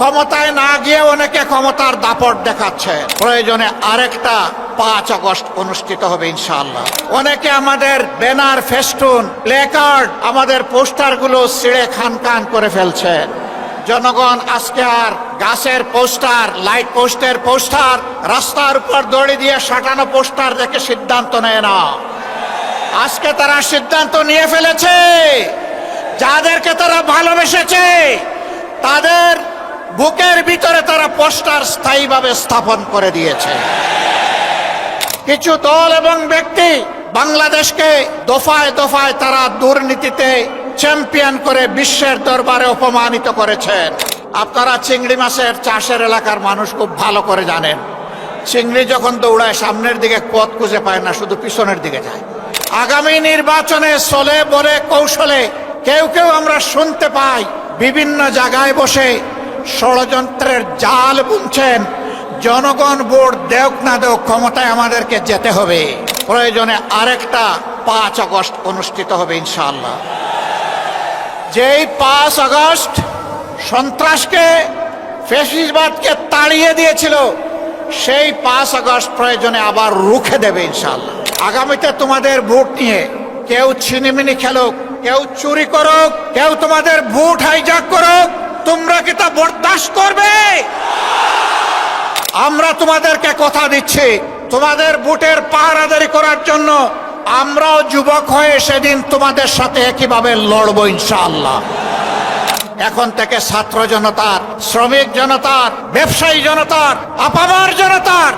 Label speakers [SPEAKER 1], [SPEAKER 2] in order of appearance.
[SPEAKER 1] ক্ষমতায় না গিয়ে অনেকে ক্ষমতার দাপট দেখাচ্ছে। প্রয়োজনে আরেকটা পাঁচ আগস্ট অনুষ্ঠিত হবে ইনশাআল্লাহ। অনেকে আমাদের ব্যানার, ফেস্টুন, প্লেকার্ড, আমাদের পোস্টারগুলো ছিঁড়ে খান খান করে ফেলছেন জনগণ আজকে আর গাছের পোস্টার, লাইট পোস্টের পোস্টার, রাস্তার উপর দড়ি দিয়ে সাটানো পোস্টার দেখে সিদ্ধান্ত নেয় না। আজকে তারা সিদ্ধান্ত নিয়ে ফেলেছে। যাদেরকে তারা ভালোবেসেছে, তাদের বুকের ভিতরে তারা পোস্টার স্থায়ীভাবে স্থাপন করে দিয়েছে। কিছু দল এবং ব্যক্তি বাংলাদেশকে দফায় দফায় তারা দুর্নীতিতে চ্যাম্পিয়ন করে বিশ্বের দরবারে অপমানিত করেছেন। আপনারা চিংড়ি মাছের চাষের এলাকার মানুষ খুব ভালো করে জানেন। চিংড়ি যখন দৌড়ায়, সামনের দিকে পথ খুঁজে পায় না, শুধু পিছনের দিকে যায়। আগামী নির্বাচনে চলে বলে কৌশলে কেউ কেউ আমরা শুনতে পাই, বিভিন্ন জায়গায় বসে ষড়যন্ত্রের জাল বুনছেন। জনগণ ভোট দেওক না দেওক, ক্ষমতায় আমাদেরকে যেতে হবে। প্রয়োজনে আরেকটা পাঁচ আগস্ট অনুষ্ঠিত হবে ইনশাআল্লাহ। যেই পাঁচ আগস্ট সন্ত্রাসকে ফেসিসবাদকে তাড়িয়ে দিয়েছিল, সেই পাঁচ আগস্ট প্রয়োজনে আবার রুখে দেবে ইনশাল্লাহ আগামীতে তোমাদের ভোট নিয়ে কেউ ছিনিমিনি খেলুক, কেউ চুরি করুক, কেউ তোমাদের ভোট হাইজাক করুক আমরা তোমাদেরকে কথা দিচ্ছি, তোমাদের বুটের পাহারাদারি করার জন্য। আমরাও যুবক হয়ে সেদিন তোমাদের সাথে একইভাবে লড়ব ইনশাআল্লাহ। এখন থেকে ছাত্র জনতার, শ্রমিক জনতার, ব্যবসায়ী জনতার, আপামার জনতার